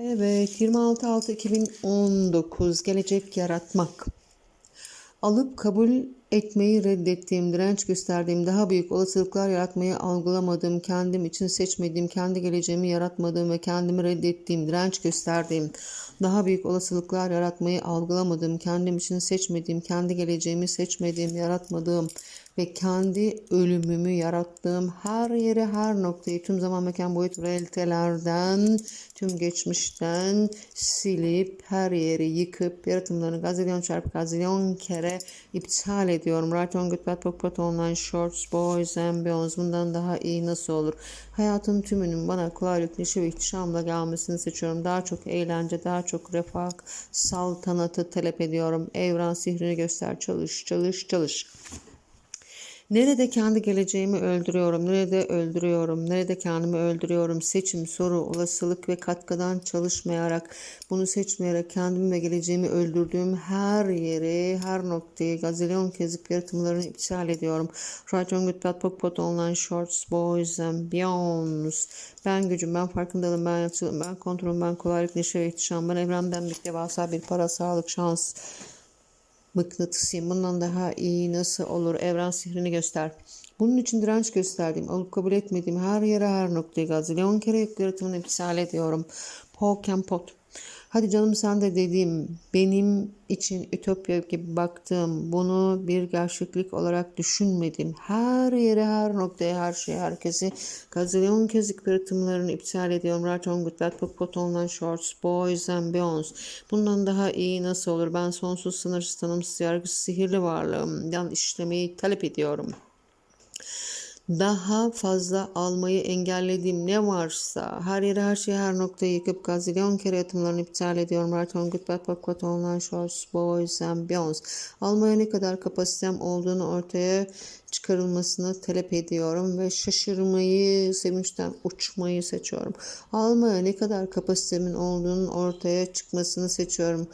Evet 26.6.2019 gelecek yaratmak. Alıp kabul etmeyi reddettiğim, direnç gösterdiğim, daha büyük olasılıklar yaratmayı algılamadığım, kendim için seçmediğim, kendi geleceğimi yaratmadığım ve kendimi reddettiğim, direnç gösterdiğim, daha büyük olasılıklar yaratmayı algılamadığım, kendim için seçmediğim, kendi geleceğimi seçmediğim, yaratmadığım ve kendi ölümümü yarattığım her yeri, her noktayı, tüm zaman, mekan, boyut, realitelerden, tüm geçmişten silip her yeri yıkıp yaratımlarını gazilyon çarpı gazilyon kere iptal ediyorum. Right on good bad pop online shorts, boys and beyonds. Bundan daha iyi nasıl olur? Hayatın tümünün bana kolaylık, neşe ve ihtişamla gelmesini seçiyorum. Daha çok eğlence, daha çok refah, saltanatı talep ediyorum. Evren sihrini göster, çalış, çalış, çalış. Nerede kendi geleceğimi öldürüyorum, nerede öldürüyorum, nerede kendimi öldürüyorum, seçim, soru, olasılık ve katkıdan çalışmayarak, bunu seçmeyerek kendimi ve geleceğimi öldürdüğüm her yeri, her noktayı, gazilyon kezip yaratımlarını iptal ediyorum. Right on good bad pok pot online shorts, boys and beyonds. Ben gücüm, ben farkındalığım, ben yatırım, ben kontrolüm, ben kolaylık, neşe ve ihtişam, ben evrenden bir devasa bir para, sağlık, şans, mıknatısıyım. Bundan daha iyi nasıl olur? Evren sihrini göster. Bunun için direnç gösterdiğim, alıp kabul etmediğim her yere her noktayı gazilyon kere yük yaratımını iptal ediyorum. Poken pot. Hadi canım sen de dediğim, benim için ütopya gibi baktığım, bunu bir gerçeklik olarak düşünmedim. Her yere, her noktaya, her şeye, herkesi gazilyon kez yük yaratımlarını iptal ediyorum. Right on good, bad pop, pot online shorts, boys and beyonds. Bundan daha iyi nasıl olur? Ben sonsuz, sınırsız, tanımsız, yargısız, sihirli varlığımdan işlemeyi talep ediyorum daha fazla almayı engellediğim ne varsa her yeri her şeyi her noktayı yıkıp gazilyon kere yatımlarını iptal ediyorum. Right on good bad pop pot online shorts boys and beyonds. Almaya ne kadar kapasitem olduğunu ortaya çıkarılmasını talep ediyorum ve şaşırmayı, sevinçten uçmayı seçiyorum. Almaya ne kadar kapasitemin olduğunun ortaya çıkmasını seçiyorum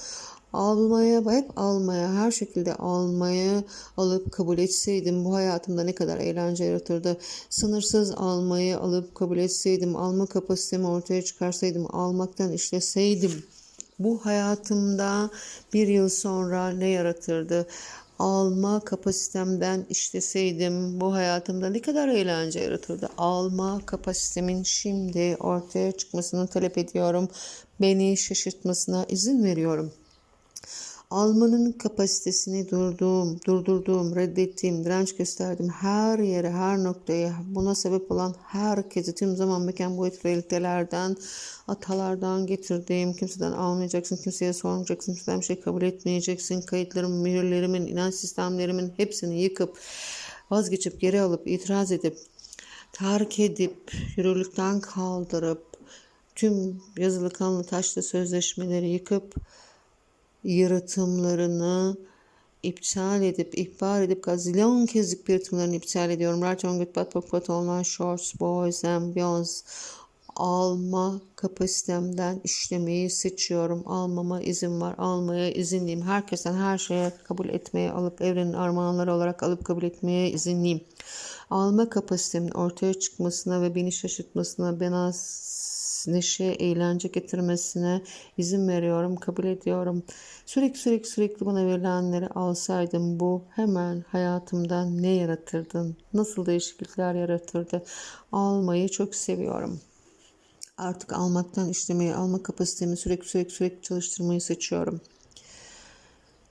almaya hep almaya her şekilde almaya alıp kabul etseydim bu hayatımda ne kadar eğlence yaratırdı. Sınırsız almayı alıp kabul etseydim, alma kapasitemi ortaya çıkarsaydım, almaktan işleseydim bu hayatımda bir yıl sonra ne yaratırdı? alma kapasitemden işleseydim bu hayatımda ne kadar eğlence yaratırdı. Alma kapasitemin şimdi ortaya çıkmasını talep ediyorum. Beni şaşırtmasına izin veriyorum almanın kapasitesini durduğum, durdurduğum, reddettiğim, direnç gösterdiğim her yere, her noktaya, buna sebep olan herkesi tüm zaman mekan boyut realitelerden, atalardan getirdiğim, kimseden almayacaksın, kimseye sormayacaksın, kimseden bir şey kabul etmeyeceksin, kayıtlarım, mühürlerimin, inanç sistemlerimin hepsini yıkıp, vazgeçip, geri alıp, itiraz edip, terk edip, yürürlükten kaldırıp, tüm yazılı kanlı taşlı sözleşmeleri yıkıp, yaratımlarını iptal edip, ihbar edip gazilyon kez yaratımlarını iptal ediyorum. Right on good, bad pop, pot online shorts, boys and. Alma kapasitemden işlemeyi seçiyorum. Almama izin var. Almaya izinliyim. Herkesten her şeye kabul etmeye alıp evrenin armağanları olarak alıp kabul etmeye izinliyim. Alma kapasitemin ortaya çıkmasına ve beni şaşırtmasına, bana neşe, eğlence getirmesine izin veriyorum, kabul ediyorum. Sürekli sürekli sürekli bana verilenleri alsaydım bu hemen hayatımda ne yaratırdın? Nasıl değişiklikler yaratırdı? Almayı çok seviyorum. Artık almaktan işlemeyi, alma kapasitemi sürekli sürekli sürekli çalıştırmayı seçiyorum.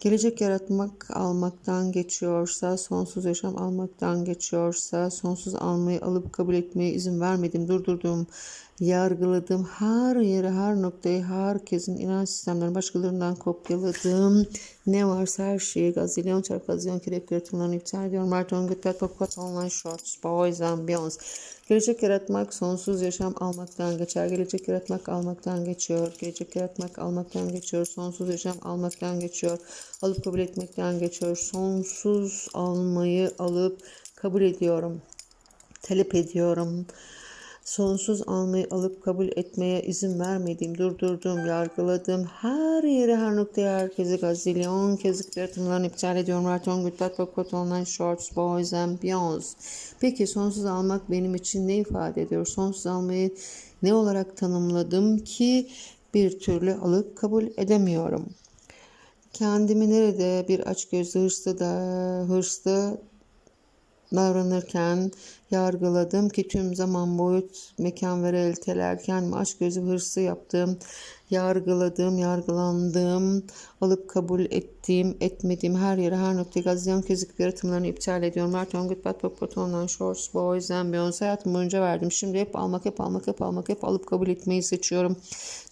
Gelecek yaratmak almaktan geçiyorsa, sonsuz yaşam almaktan geçiyorsa, sonsuz almayı alıp kabul etmeye izin vermedim, durdurduğum, yargıladığım her yere, her noktayı, herkesin inanç sistemlerini başkalarından kopyaladığım ne varsa her şeyi gazilyon çarpı gazilyon kere yaratımlarını iptal ediyorum. Martin Good Pet Pop Online Shorts, Boys and Beyonds. Gelecek yaratmak sonsuz yaşam almaktan geçer. Gelecek yaratmak almaktan geçiyor. Gelecek yaratmak almaktan geçiyor. Sonsuz yaşam almaktan geçiyor. Alıp kabul etmekten geçiyor. Sonsuz almayı alıp kabul ediyorum. Talep ediyorum sonsuz almayı alıp kabul etmeye izin vermediğim, durdurduğum, yargıladığım her yere, her noktaya, herkese gazilyon kez yaratımlarını iptal ediyorum. Right on good, bad, bad, online shorts, boys and beyonds. Peki sonsuz almak benim için ne ifade ediyor? Sonsuz almayı ne olarak tanımladım ki bir türlü alıp kabul edemiyorum. Kendimi nerede bir açgözlü hırslı da hırslı davranırken yargıladım ki tüm zaman boyut mekan ve realiteler kendimi aşk gözü hırsı yaptım. Yargıladığım, yargılandığım, alıp kabul ettiğim, etmediğim her yere, her noktaya gazlayan kezik yaratımlarını iptal ediyorum. Mert Ongut, Bat Bok, Boton'dan, Shorts, Boys, Beyoncé hayatım boyunca verdim. Şimdi hep almak, hep almak, hep almak, hep alıp kabul etmeyi seçiyorum.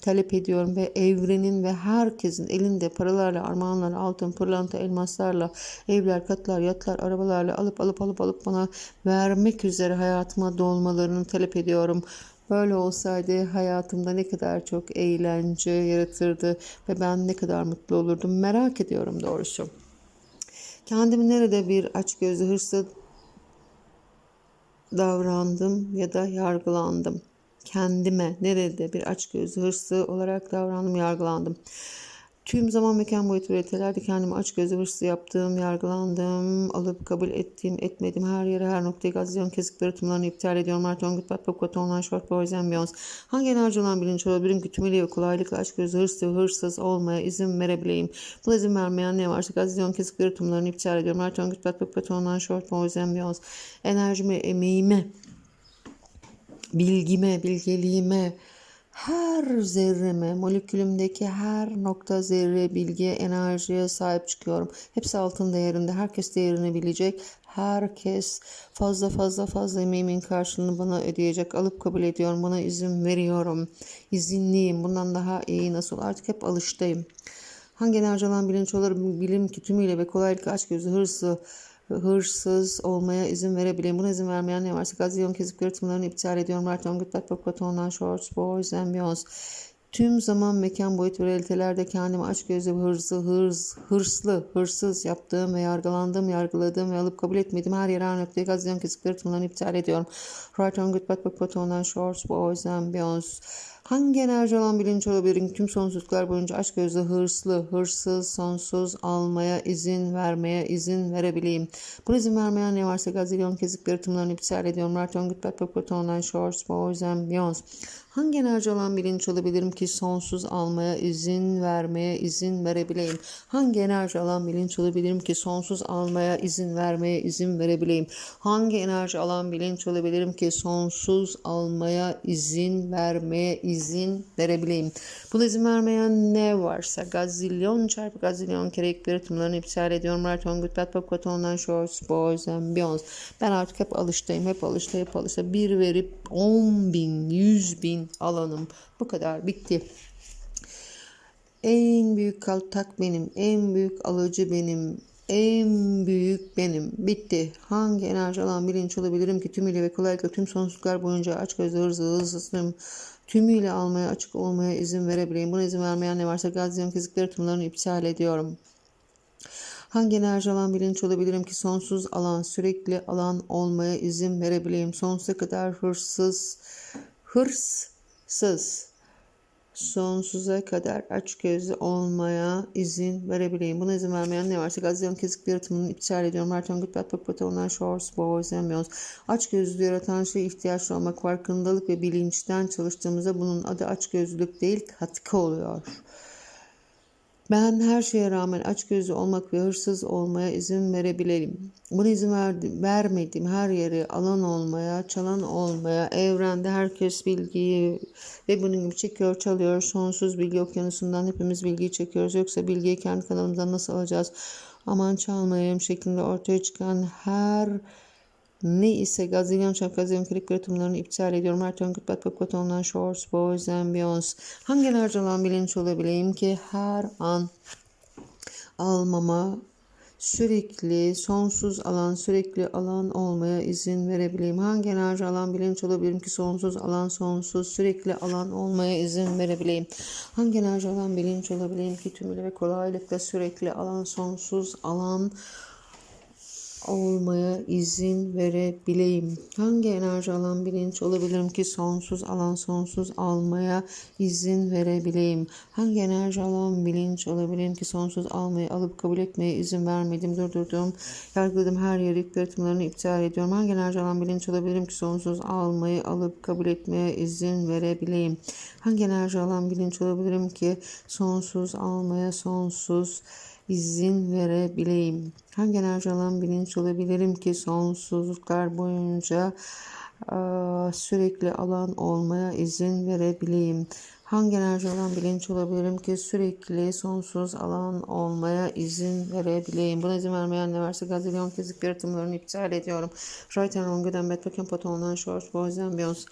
Talep ediyorum ve evrenin ve herkesin elinde paralarla, armağanlarla, altın, pırlanta, elmaslarla, evler, katlar, yatlar, arabalarla alıp alıp alıp alıp bana vermek üzere hayatıma dolmalarını talep ediyorum. Böyle olsaydı hayatımda ne kadar çok eğlence yaratırdı ve ben ne kadar mutlu olurdum merak ediyorum doğrusu. Kendimi nerede bir açgözlü hırslı davrandım ya da yargılandım. Kendime nerede bir açgözlü hırslı olarak davrandım, yargılandım. Tüm zaman mekan boyutu realitelerde kendimi aç gözü hırslı yaptım, yargılandım, alıp kabul ettiğim, etmedim her yere, her noktaya gazlıyorum, kesik yaratımlarını iptal ediyorum. Marton, Good, Bad, Pop, Online, Short, Boys Beyonds. Hangi enerji olan bilinç olabilirim ki ve kolaylıkla aç gözü hırslı, hırsız olmaya izin verebileyim. Bu izin vermeyen ne varsa gazlıyorum, kesik yaratımlarını iptal ediyorum. Marton, Good, Bad, Pop, Online, Short, Boys and Beyonds. Enerjime, emeğime, bilgime, bilgeliğime, her zerreme, molekülümdeki her nokta zerre bilgiye, enerjiye sahip çıkıyorum. Hepsi altın değerinde. Herkes değerini bilecek. Herkes fazla fazla fazla emeğimin karşılığını bana ödeyecek. Alıp kabul ediyorum. Buna izin veriyorum. İzinliyim. Bundan daha iyi nasıl? Artık hep alıştayım. Hangi enerji alan bilinç olur bilim ki tümüyle ve kolaylıkla aç gözü hırsı hırsız olmaya izin verebileyim. Buna izin vermeyen ne varsa gazilyon kezip yaratımlarını iptal ediyorum. Marton, Gutbad, Popaton'dan, Shorts, Boys and Beyonds. Tüm zaman, mekan, boyut ve realitelerde kendimi aç gözlü, hırsı, hırs, hırslı, hırsız yaptığım ve yargılandığım, yargıladığım ve alıp kabul etmediğim her yere, her noktaya gazilyon kezip yaratımlarını iptal ediyorum. Right on, Gutbad, Popaton'dan, Shorts, Boys and Beyonds. Hangi enerji olan bilinç olabilirim? Tüm sonsuzluklar boyunca aşk gözlü, hırslı, hırsız, sonsuz almaya izin vermeye izin verebileyim. Bu izin vermeyen ne varsa gazilyon kezik yaratımlarını iptal ediyorum. Marton, Gutbad, Popaton'dan, Shorts, Boys and Beyonds. Hangi enerji olan bilinç olabilirim ki sonsuz almaya izin vermeye izin verebileyim? Hangi enerji alan bilinç olabilirim ki sonsuz almaya izin vermeye izin verebileyim? Hangi enerji alan bilinç olabilirim ki sonsuz almaya izin vermeye izin verebileyim? Buna izin vermeyen ne varsa gazilyon çarpı gazilyon kere ilk yaratımlarını iptal ediyorum. Maraton, Good Bad, Pop, Coton'dan, Shorts, Boys and Beyonds. Ben artık hep alıştayım, hep alışta, hep alışta. Bir verip 10 bin, 100 bin alanım. Bu kadar bitti. En büyük kaltak benim. En büyük alıcı benim. En büyük benim. Bitti. Hangi enerji alan bilinç olabilirim ki tümüyle ve kolaylıkla tüm sonsuzluklar boyunca aç gözlü hırzı hızlısım. Tümüyle almaya açık olmaya izin verebileyim. Buna izin vermeyen ne varsa gazlayan fizikleri tümlerini iptal ediyorum. Hangi enerji alan bilinç olabilirim ki sonsuz alan, sürekli alan olmaya izin verebileyim. Sonsuza kadar hırsız, hırssız, sonsuza kadar açgözlü olmaya izin verebileyim. Buna izin vermeyen ne varsa gazlayan kezik yaratımını iptal ediyorum. Martin Gutbad, Papa, Onlar, Shorts, Boys and Beyonds. Açgözlü yaratan şey ihtiyaç olmak, farkındalık ve bilinçten çalıştığımızda bunun adı açgözlülük değil, katkı oluyor. Ben her şeye rağmen açgözlü olmak ve hırsız olmaya izin verebilirim. Buna izin verdim, vermedim. Her yere alan olmaya, çalan olmaya, evrende herkes bilgiyi ve bunun gibi çekiyor, çalıyor. Sonsuz bilgi okyanusundan hepimiz bilgiyi çekiyoruz. Yoksa bilgiyi kendi kanalımızdan nasıl alacağız? Aman çalmayayım şeklinde ortaya çıkan her ne ise gazilyon çarpı gazilyon kırık yaratımlarını iptal ediyorum. Her tön pop online shorts, boys and beyonds. Hangi enerji alan bilinç olabileyim ki her an almama, sürekli sonsuz alan, sürekli alan olmaya izin verebileyim. Hangi enerji alan bilinç olabilirim ki sonsuz alan, sonsuz, sürekli alan olmaya izin verebileyim. Hangi enerji alan bilinç olabileyim ki tümüyle ve kolaylıkla sürekli alan, sonsuz alan olmaya izin verebileyim. Hangi enerji alan bilinç olabilirim ki sonsuz alan sonsuz almaya izin verebileyim? Hangi enerji alan bilinç olabilirim ki sonsuz almayı alıp kabul etmeye izin vermedim, durdurdum, yargıladım her yeri ilk yaratımlarını iptal ediyorum. Hangi enerji alan bilinç olabilirim ki sonsuz almayı alıp kabul etmeye izin verebileyim? Hangi enerji alan bilinç olabilirim ki sonsuz almaya sonsuz izin verebileyim? Hangi enerji alan bilinç olabilirim ki sonsuzluklar boyunca sürekli alan olmaya izin verebileyim? Hangi enerji alan bilinç olabilirim ki sürekli sonsuz alan olmaya izin verebileyim? Buna izin vermeyen ne varsa gazilyon fizik yaratımlarını iptal ediyorum. Right and wrong, good and bad, online, short, boys and beyonds.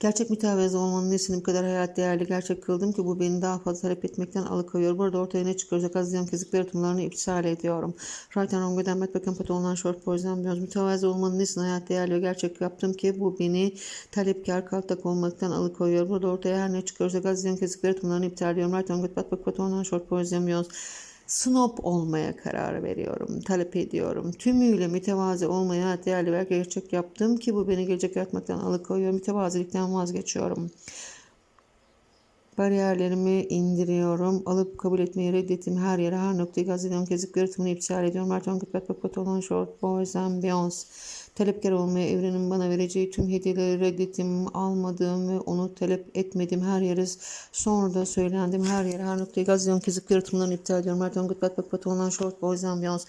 Gerçek mütevazı olmanın nesini bu kadar hayat değerli gerçek kıldım ki bu beni daha fazla talep etmekten alıkoyuyor. Burada ortaya ne çıkacak azizem fizik yaratımlarını iptal ediyorum. Right and wrong, ödenmek ve kapat olunan short boys'dan biraz mütevazı olmanın nesini hayat değerli ve gerçek yaptım ki bu beni talepkar kaltak olmaktan alıkoyuyor. Burada ortaya her ne çıkıyorsa azizem fizik yaratımlarını iptal ediyorum. Right and wrong, kapat olunan short boys'dan biraz snob olmaya karar veriyorum, talep ediyorum. Tümüyle mütevazi olmaya değerli ve gerçek yaptım ki bu beni gelecek yaratmaktan alıkoyuyor. Mütevazilikten vazgeçiyorum. Bariyerlerimi indiriyorum. Alıp kabul etmeyi reddettim. Her yere, her noktayı gazeliyorum. Kezip yaratımını iptal ediyorum. Martin Kutbat Bakbat olan Short Boys and Beyonds. Talepkar olmaya evrenin bana vereceği tüm hediyeleri reddettim. Almadım ve onu talep etmedim. Her yere sonra da söylendim. Her yere, her noktayı gazeliyorum. Kezip yaratımlarını iptal ediyorum. Martin Kutbat Bakbat olan Short Boys Beyonds.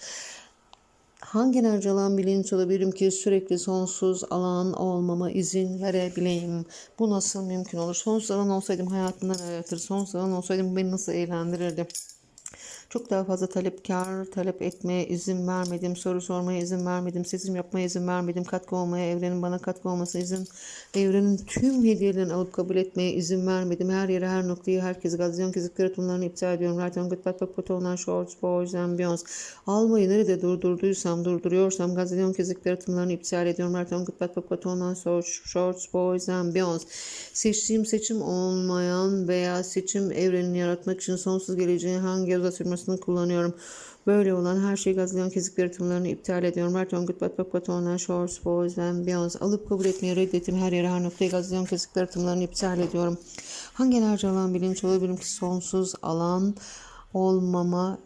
Hangi enerji alan bilinç olabilirim ki sürekli sonsuz alan olmama izin verebileyim? Bu nasıl mümkün olur? Sonsuz alan olsaydım hayatımdan yaratır. Sonsuz alan olsaydım beni nasıl eğlendirirdi? Çok daha fazla talepkar, talep etmeye izin vermedim, soru sormaya izin vermedim, seçim yapmaya izin vermedim, katkı olmaya, evrenin bana katkı olmasına izin, evrenin tüm hediyelerini alıp kabul etmeye izin vermedim. Her yere, her noktayı, herkesi, gazlayan kezip yaratımlarını iptal ediyorum. Right on good, bad, bad, bad, olan shorts, boys beyonds. Almayı nerede durdurduysam, durduruyorsam, gazlayan kezip yaratımlarını iptal ediyorum. Right on good, bad, bad, bad, olan shorts, boys beyonds. Seçtiğim seçim olmayan veya seçim evrenini yaratmak için sonsuz geleceğin hangi yolda sürmesini kullanıyorum. Böyle olan her şeyi gazlayan kezik yaratımlarını iptal ediyorum. Right on good, bad, bad, bad, online, shorts, boys and beyonds. Alıp kabul etmeyi reddettim. Her yere, her noktaya gazlayan kezik yaratımlarını iptal ediyorum. Hangi enerji alan bilinç olabilirim ki sonsuz alan olmama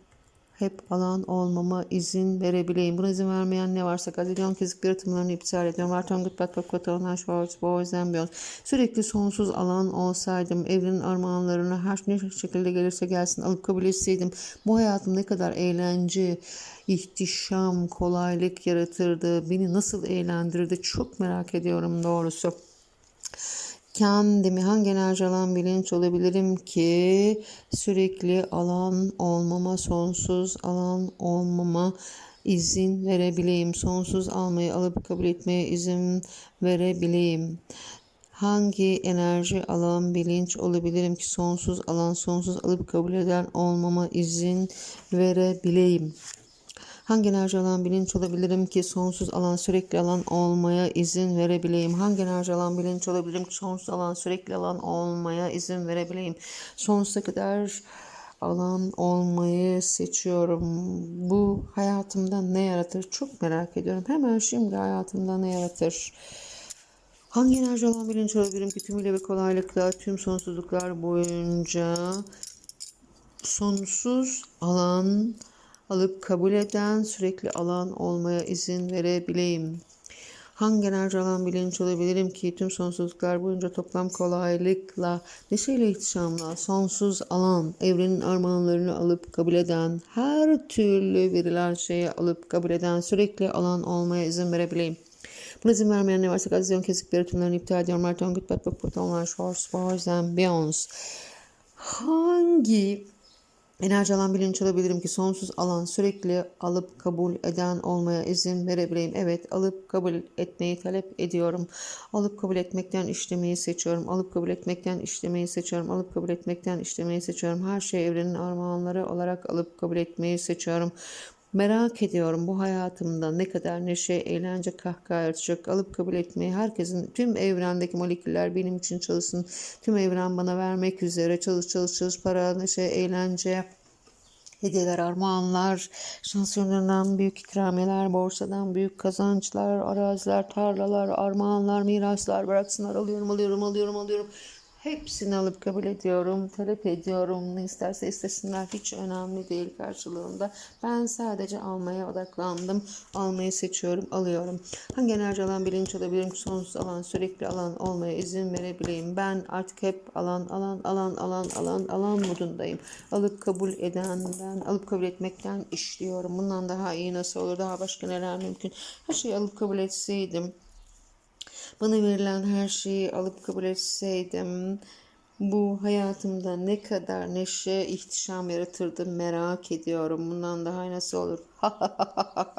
hep alan olmama izin verebileyim. Buna izin vermeyen ne varsa gazilyon kezik yaratımlarını iptal ediyorum. Artan gut bat bat bat online shorts, boys beyond. Sürekli sonsuz alan olsaydım, evrenin armağanlarını her ne şekilde gelirse gelsin alıp kabul etseydim, bu hayatım ne kadar eğlence, ihtişam, kolaylık yaratırdı, beni nasıl eğlendirirdi çok merak ediyorum doğrusu kendimi hangi enerji alan bilinç olabilirim ki sürekli alan olmama, sonsuz alan olmama izin verebileyim. Sonsuz almayı alıp kabul etmeye izin verebileyim. Hangi enerji alan bilinç olabilirim ki sonsuz alan sonsuz alıp kabul eden olmama izin verebileyim. Hangi enerji alan bilinç olabilirim ki sonsuz alan sürekli alan olmaya izin verebileyim? Hangi enerji alan bilinç olabilirim ki sonsuz alan sürekli alan olmaya izin verebileyim? Sonsuza kadar alan olmayı seçiyorum. Bu hayatımda ne yaratır? Çok merak ediyorum. Hemen şimdi hayatımda ne yaratır? Hangi enerji alan bilinç olabilirim ki tümüyle ve kolaylıkla tüm sonsuzluklar boyunca sonsuz alan alıp kabul eden, sürekli alan olmaya izin verebileyim. Hangi enerji alan bilinç olabilirim ki tüm sonsuzluklar boyunca toplam kolaylıkla, neşeyle ihtişamla, sonsuz alan, evrenin armağanlarını alıp kabul eden, her türlü verilen şeyi alıp kabul eden, sürekli alan olmaya izin verebileyim. Buna izin vermeyen ne varsa gazizyon kesikleri tümlerini iptal ediyorum. Martin Goodbad, Bak, Online, Shorts, Bars and Beyonds. Hangi Enerji alan bilinç olabilirim ki sonsuz alan sürekli alıp kabul eden olmaya izin verebileyim. Evet alıp kabul etmeyi talep ediyorum. Alıp kabul etmekten işlemeyi seçiyorum. Alıp kabul etmekten işlemeyi seçiyorum. Alıp kabul etmekten işlemeyi seçiyorum. Her şey evrenin armağanları olarak alıp kabul etmeyi seçiyorum. Merak ediyorum bu hayatımda ne kadar neşe, eğlence, kahkaha yaratacak. Alıp kabul etmeyi herkesin, tüm evrendeki moleküller benim için çalışsın. Tüm evren bana vermek üzere çalış çalış çalış para, neşe, eğlence, hediyeler, armağanlar, şansiyonlarından büyük ikramiyeler, borsadan büyük kazançlar, araziler, tarlalar, armağanlar, miraslar bıraksınlar. Alıyorum, alıyorum, alıyorum, alıyorum. Hepsini alıp kabul ediyorum, talep ediyorum. Ne isterse istesinler hiç önemli değil karşılığında. Ben sadece almaya odaklandım. Almayı seçiyorum, alıyorum. Hangi enerji alan bilinç olabilirim sonsuz alan, sürekli alan olmaya izin verebileyim. Ben artık hep alan, alan, alan, alan, alan, alan modundayım. Alıp kabul edenden, alıp kabul etmekten işliyorum. Bundan daha iyi nasıl olur, daha başka neler mümkün. Her şeyi alıp kabul etseydim. Bana verilen her şeyi alıp kabul etseydim bu hayatımda ne kadar neşe, ihtişam yaratırdı merak ediyorum. Bundan daha nasıl olur?